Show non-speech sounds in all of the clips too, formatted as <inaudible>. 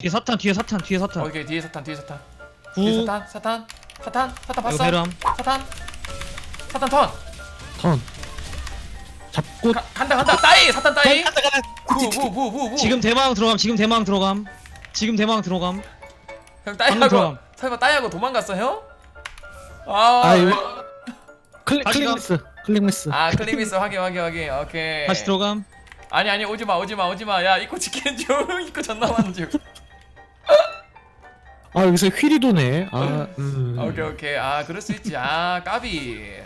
뒤에 사탄 뒤에 사탄 뒤에 사탄. 오케이 뒤에 사탄 뒤에 사탄. 뒤에 구 사탄 사탄 사탄 사탄 이거 봤어? 베람 사탄. 사탄 턴. 턴. 잡고. 가, 간다 간다. 따이! 사탄 따이. 간다, 간다. 부부부부부 지금 대망 들어감 지금 대망 들어감. 지금 대망 들어감. 형 방금 따이하고 들어감. 설마 따이하고 도망갔어 형? 아, 아, 왜- 이거- 클릭 다시 클릭 가. 미스 클릭 미스. 아 클릭미스. 확인 확인 확인. 오케이. 다시 들어감. 아니 아니 오지마 오지마 오지마. 야 이거 지키는 중 이거 전나 많은 중 아 여기서 휠이 도네. 아 음. 오케이 오케이. 아 그럴 수 있지. 아 까비.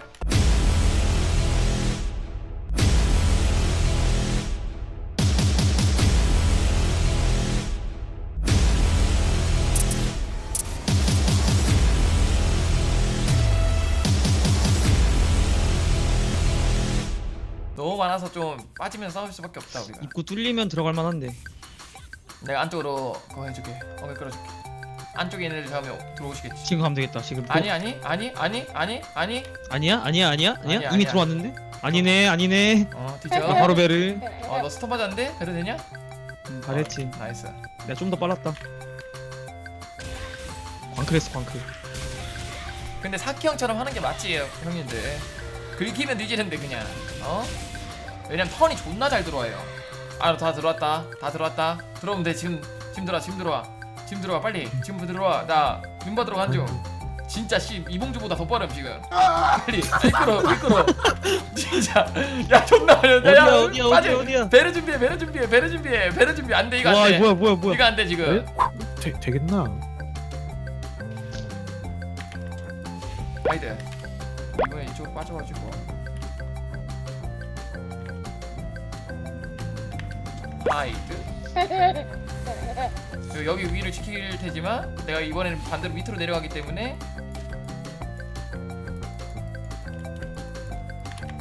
너무 많아서 좀 빠지면 싸울 수밖에 없다 우리가. 입구 뚫리면 들어갈 만한데. 내가 안쪽으로 그거 해줄게. 어깨 끌어줄게 안쪽에 있는 애들 잡으면 들어오시겠지. 지금 가면 되겠다 지금. 아니 아니 아니 아니 아니 아니. 아니야? 아니야 아니야? 아니야? 아니야, 이미 아니야. 들어왔는데? 아니네 아니네. 어 아, 뒤져. 바로 베르 어너 스톱 맞았는데? 베르 되냐? 음, 잘했지. 어, 나이스. 내가 좀 더 빨랐다. 광클했어 광클. 근데 사키 형처럼 하는 게 맞지 형님들. 긁히면 뒤지는데 그냥. 어? 왜냐면 턴이 존나 잘 들어와요. 아 다 들어왔다. 다 들어왔다. 들어오면 돼. 지금 지금 들어와 지금 들어와 지금 들어와 빨리. 지금 들어와. 나 윤바 들어간 중 진짜 씨 이봉주보다 더 빠름 지금. 빨리 미끄러 미끄러. <laughs> 진짜. 야 존나 어려운데. 야 어디야, 어디야, 빠져. 어디야. 베르 준비해 베르 준비해 베르 준비해. 베르 준비 안돼 이거 와 안돼. 이거 뭐야 뭐야 뭐야. 이거 안돼 지금. 되, 되겠나? 하이드 이번에 이쪽으로 빠져가지고. 하이드 <laughs> 그리고 여기 위를 지킬 테지만 내가 이번에는 반대로 밑으로 내려가기 때문에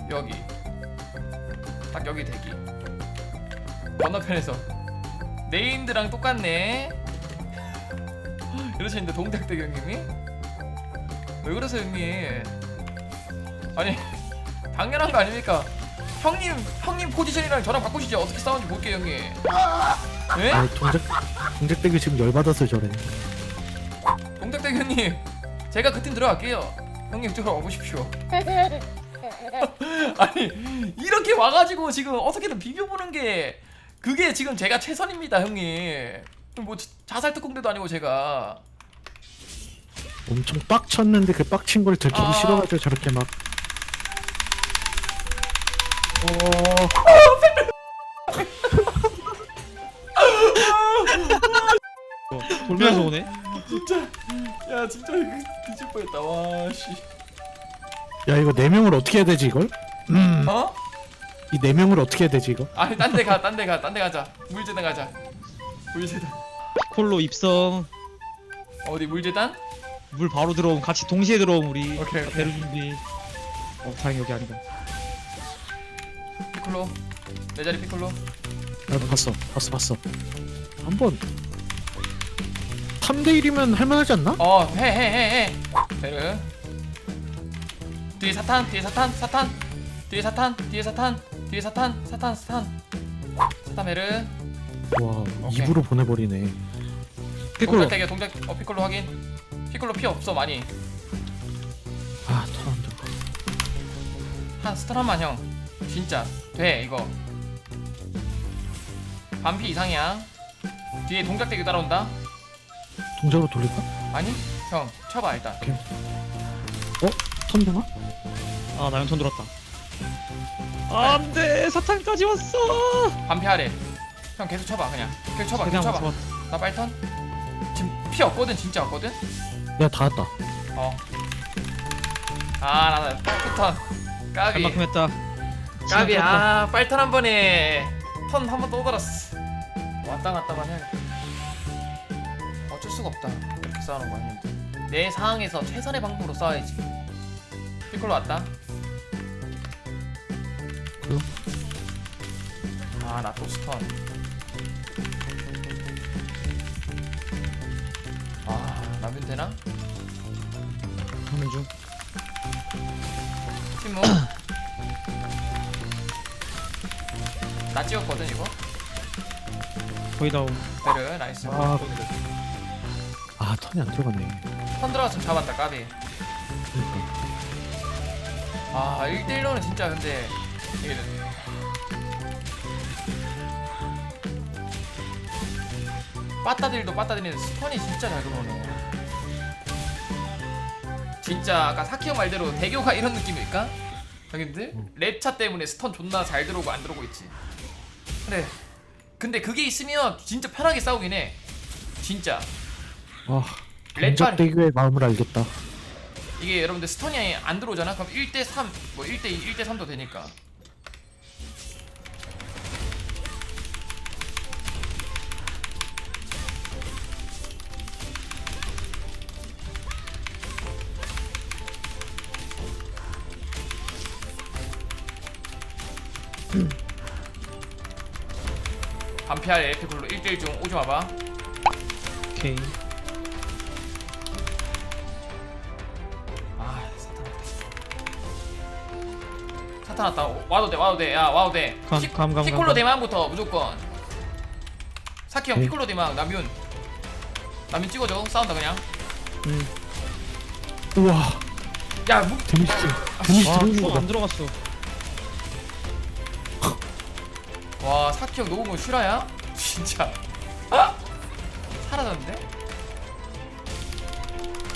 여기. 딱 여기 대기. 건너편에서. 네임드랑 똑같네. <laughs> 이러시는데 동작대 형님이? 왜 그러세요 형님? 아니 <laughs> 당연한 거 아닙니까 형님 형님 포지션이랑 저랑 바꾸시죠. 어떻게 싸우는지 볼게요 형님. 네? 아 동작 동작대기 지금 열받아서 저래. 동작대 형님. 제가 그 팀 들어갈게요. 형님 들어와 보십시오. <laughs> 아니 이렇게 와가지고 지금 어떻게든 비벼보는 게 그게 지금 제가 최선입니다 형님. 뭐 자살 특공대도 아니고 제가. 엄청 빡쳤는데 그 빡친 걸 들키기 아. 싫어가지고 저렇게 막 어, 돌면서 오네 야 진짜 이거 뒤질 뻔했다 와씨 야 이거 네 명을 어떻게 해야 되지 이걸? 음이 어? 네 명을 어떻게 해야 되지 이거? 아니 딴 데 가, 딴 데 가, 딴 데 가자. 물재단 가자. 물재단. 콜로 입성 어디 물재단? 물 바로 들어옴 같이 동시에 들어옴 우리 오케이, 오케이. 준비 어 다행 여기 아니다 피콜로. 내 자리 피콜로. 아 봤어 봤어 봤어 한번 3대 1이면 할만하지 않나? 어, 해, 해, 해, 해. 베르. 뒤에 사탄, 뒤에 사탄, 사탄. 뒤에 사탄, 뒤에 사탄, 뒤에 사탄, 사탄, 사탄. 사탄 베르. 와 오케이. 입으로 보내버리네 피콜로 동작 동작. 어, 피콜로 확인. 피콜로 피 없어 많이. 아턴 들어 한 스턴 한만 형. 진짜 돼 이거. 반피 이상이야. 뒤에 동작 대기 따라온다. 동작으로 돌릴까? 아니, 형 쳐봐 일단. 턴 되나? 아나 연턴 들었다 안돼 사탄까지 왔어 반피 하래. 형 계속 쳐봐 그냥. 계속 쳐봐, 계속 그냥 쳐봐. 잡았 나 빨턴. 지금 피 없거든, 진짜 없거든. 야 닿았다 어. 아, 나는 패턴. 까비. 할 만큼 했다 까비. 아, 빨턴 한 번에 턴 한 번또 들었어. 왔다 갔다만 해. 어쩔 수가 없다. 이렇게 싸우는 거 아닌데. 내 상황에서 최선의 방법으로 싸워야지. 피콜로 왔다. 아, 나 또 스턴. 아, 나면 되나? 하는 중 팀무 나 찍었거든 이거 거의 다 옴. 베르 나이스 아, 아 턴이 안 들어가네. 턴 들어갔으면 잡았다 까비 그러니까. 아 1대1로는 진짜 근데 이게 빠따들도 빠따들인데 스턴이 진짜 잘 들어오네 진짜 아까 사키 형 말대로 대교가 이런 느낌일까? 형님들? 랩차 때문에 스턴 존나 잘 들어오고 안 들어오고 있지 근데 근데 그게 있으면 진짜 편하게 싸우긴 해 진짜 아, 렛발. 근접 대교의 마음을 알겠다. 이게 여러분들 스턴이 안 들어오잖아? 그럼 1대 3 뭐 1대 2 1대 3도 되니까 <clears throat> 반피할 에피콜로 1대1 중 오지 마봐 오케이. 아 사탄 왔다 사탄 왔다 오, 와도 돼 와도 돼야 와도 돼 감, 피- 감, 감, 피콜로 감. 대망부터 무조건 사키 형 네. 피콜로 대망 남윤 남윤 찍어줘 싸운다 그냥 음. 우와, 야 무, 데미지, 데미지 와, 들어오는 거다. 안 들어갔어. 와 사키 형 녹은 거 실화야? 진짜 아! 사라졌는데?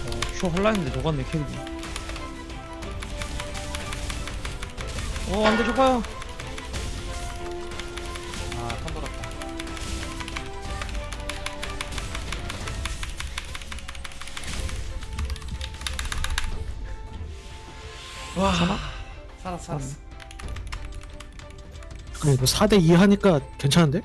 어, 추억 할라 했는데 녹았네, 캐릭이. 어, 안 돼, 좁아요. 아턴 돌았다 와? 살았어 살았어 이거 4대 2 하니까 괜찮은데?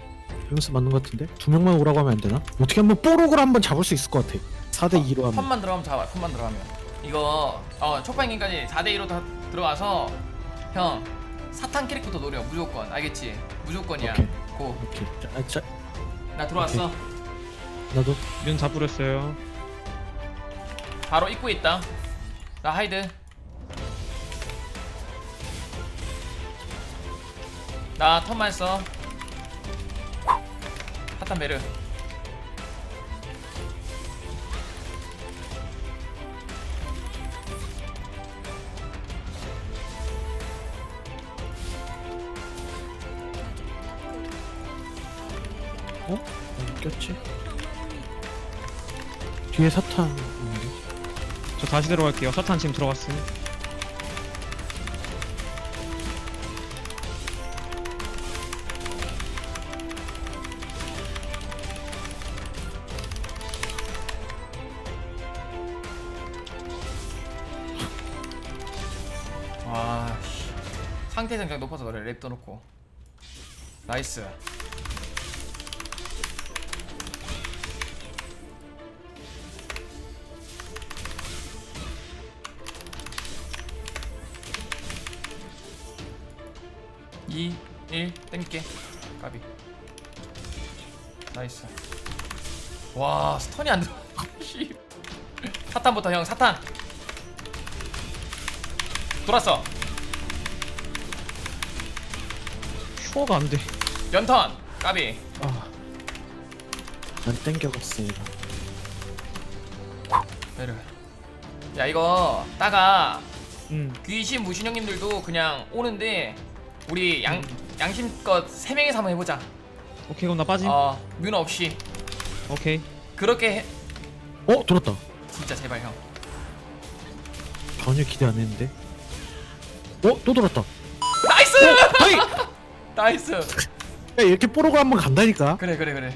밸런스 맞는 것 같은데? 두 명만 오라고 하면 안 되나? 어떻게 한번 뽀록을 한번 잡을 수 있을 것 같아. 4대 2로 하면. 펀만 들어가면 잡아 펀만 들어가면 이거 어 초파인기까지 4대 2로 다 들어가서 형 사탄 캐릭터도 노려 무조건 알겠지? 무조건이야 오케이. 고나 오케이. 자, 자, 들어왔어 나도. 면다 뿌렸어요. 바로 입구에 있다 나 하이드 나 턴만 써 사탄 베르 어? 어디 꼈지? 뒤에 사탄 있는데? 저 다시 들어갈게요. 사탄 지금 들어갔음. 와 상태 성장 높아서 그래. 랩 떠놓고. 나이스. 이, 일, 땡길게. 까비. 나이스. 와 스턴이 안 들어. <laughs> 씨. 사탄부터 형 사탄. 돌았어 추억 안 돼. 연턴 까비 아. 난 땡겨갔어, 이거. 베르 야 이거 따가 음. 귀신 무신 형님들도 그냥 오는데 우리 양 양심껏 세 명이서 한번 해보자 오케이, 그럼 나 빠짐. 어문 없이 오케이. 그렇게 해 어? 돌았다. 진짜 제발 형 전혀 기대 안 했는데. 어? 또 돌았다. 나이스 야, 이렇게 뽀록을 한번 간다니까? 그래 그래 그래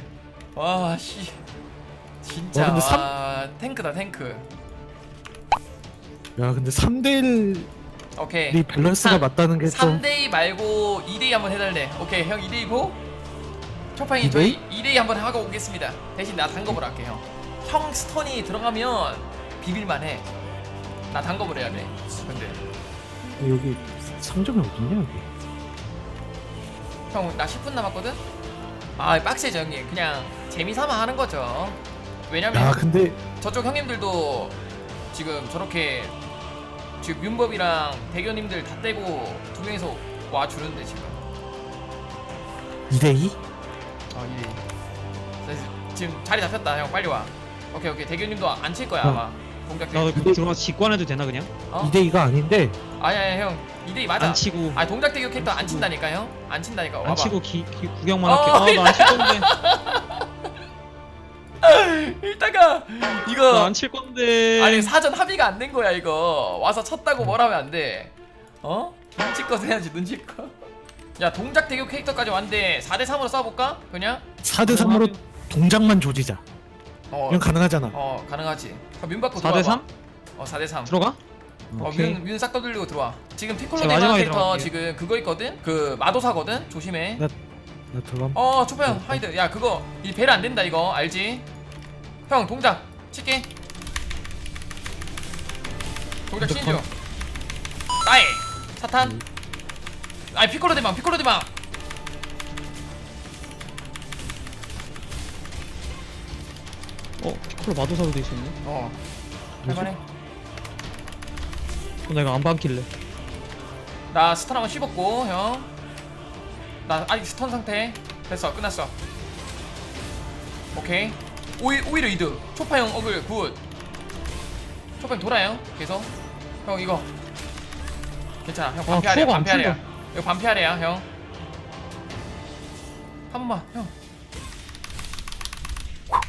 와 씨 진짜 와, 근데 와 탱크다 탱크 야, 근데 3대 1이 오케이 밸런스가 삼- 맞다는 게 좀. 3대2 말고 2대2 한번 해달래 오케이 형 2대2고 초파이 2대2? 저희 2대2 한번 하고 오겠습니다 대신 나 단검을 할게 형. 형 스턴이 들어가면 비빌만해 나 해야 돼 근데 여기 상점이 어딨냐, 여기? 형 나 10분 남았거든? 아 빡세죠 형님. 그냥 재미삼아 하는 거죠. 왜냐면 야, 근데 저쪽 형님들도 지금 저렇게 지금 윤법이랑 대교님들 다 떼고 두 명이서 와주는데 지금. 2대2? 아 이래 지금 자리 잡혔다 형. 빨리 와. 오케이 오케이. 대규님도 안 칠 거야 어. 아마 동작 나도 대교 그 들어가서 직관해도 되나 그냥? 어? 2대 2가 아닌데 아니 아니 형 2대2 맞아 안 치고 아 동작 대교 캐릭터 안 친다니까 형? 안 친다니까 와봐 안 치고 기, 기, 구경만 어, 할게. 아나 안 칠 건데. <laughs> 이따가 이거 나안칠 건데. 아니 사전 합의가 안 된 거야 이거 와서 쳤다고 뭐라면 안 돼 어? 눈치껏 해야지 눈치껏 야 동작 대교 캐릭터까지 왔는데 4대 3으로 싸워볼까? 그냥? 4대 3으로 동작만 조지자. 어, 이건 가능하잖아. 어 가능하지 어, 민 받고 4대 들어와봐 3? 어 4대 3 들어가? 어, 오케이. 민, 민싹 떠들리고 들어와 지금 피콜로 제가 대마 마지막에 캐릭터 들어갈게요. 지금 그거 있거든? 그 마도사거든? 조심해 나 들어감. 어 초파 형 하이드 야 그거 이 배를 안 된다 이거 알지? 형 동작 칠게 동작 치는 중 아이 사탄 아이 피콜로 대망 피콜로 대망 어 피콜로 마도사로 돼 있었네. 어. 할만해. 어, 내가 안 박힐래. 나 스턴 한번 씹었고 형 나 아직 스턴 상태. 됐어 끝났어. 오케이. 오히, 오히려 이득. 초파 형 어글 굿. 초파 형 돌아요 계속. 형 이거. 괜찮아. 형 아, 반피하래야 안 반피하래야 풀려. 이거 반피하래야 형 한 번만 형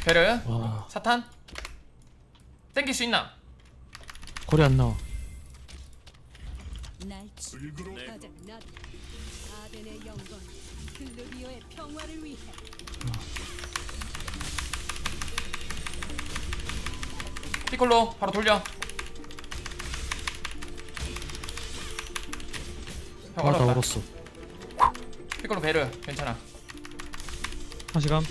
베르 와. 사탄? 땡길 수 있나? 거리 안 나와. 날 가장 나 아덴의 영광 글루비오의 평화를 위해. 피콜로 바로 돌려. 형 아 나 얼었어. 피콜로 베르 괜찮아. 다시 감.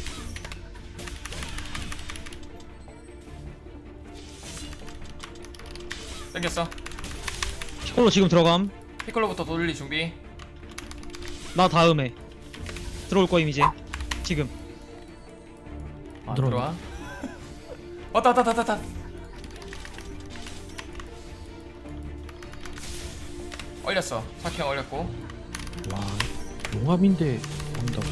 땡겼어 피콜로 지금 들어감. 피콜로부터 돌리 준비 나 다음에 들어올 거임 이제. 지금. 아. 들어와 <laughs> 왔다 왔다 왔다 왔다 얼렸어 사키형 얼렸고 와 용암인데 온다고?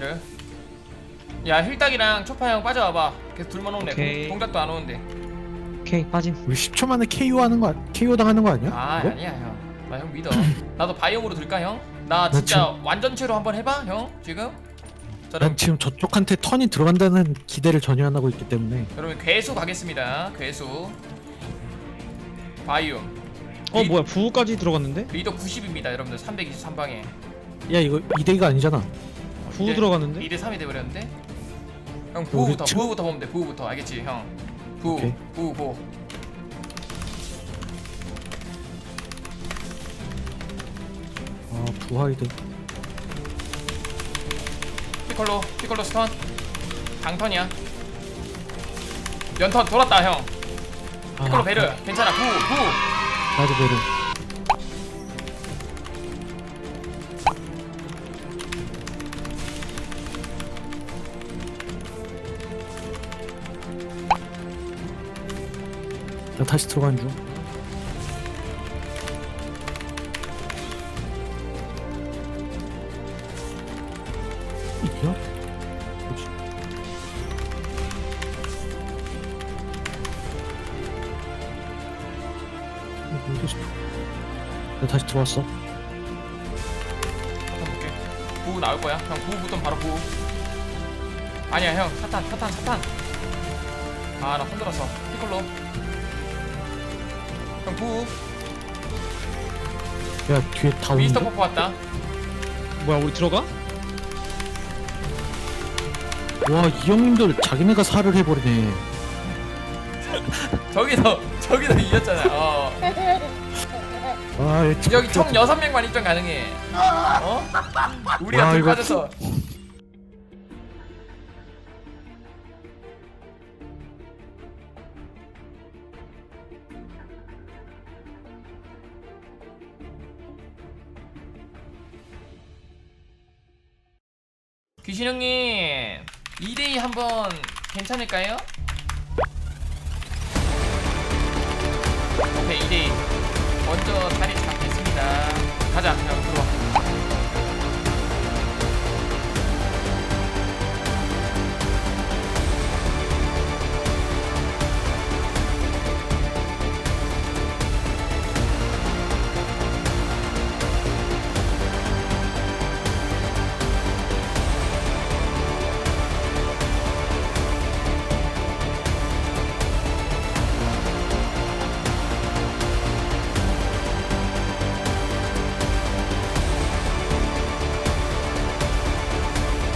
베르 야 힐딱이랑 초파형 빠져와봐 계속 둘만 오네 오케이. 동- 동작도 안 오는데 오케이 빠짐. 우리 10초 만에 KO 하는 거 아- KO 당하는 거 아니야? 아 이거? 아니야 형 나 형 믿어 나도 바이옴으로 들까 형? 나 진짜 완전체로 한번 해봐 형 지금? 난 그럼, 지금 저쪽한테 턴이 들어간다는 기대를 전혀 안 하고 있기 때문에 그러면 괴수 가겠습니다 괴수 바이옴 어 리- 뭐야 부우까지 들어갔는데? 리더 90입니다 여러분들 323방에 야 이거 2대 2가 아니잖아. 부우 들어갔는데? 2대 3이 돼버렸는데? 형 부부부터 친- 부부부터 보면 돼 부부부터 알겠지 형 부부 오케이. 부부 부부 아 부하이드. 피콜로 피콜로 스턴 강턴이야 연턴 돌았다 형 피콜로 아, 베르 괜찮아 부부 나도 베르. 나 다시 들어간 중. 어디서? 나 다시 들어왔어. 한번 볼게 부부 나올 거야. 형 부부부터 바로 부부. 아니야 형 사탄 사탄 사탄. 아나 흔들었어. 피콜로 형 부부 야 뒤에 다 오는데? 미스터 퍼프 왔다 뭐야 우리 들어가? 와이 형님들 자기네가 살을 해버리네. <laughs> 저기서 저기서 이겼잖아 어아얘 여기 총 6명만 입장 가능해 어? 우리가 와, 둘 이거 빠져서 귀신 형님 2대2 한번 괜찮을까요? 오케이 2대2 먼저 자리 잡겠습니다. 자 가자. 형 들어와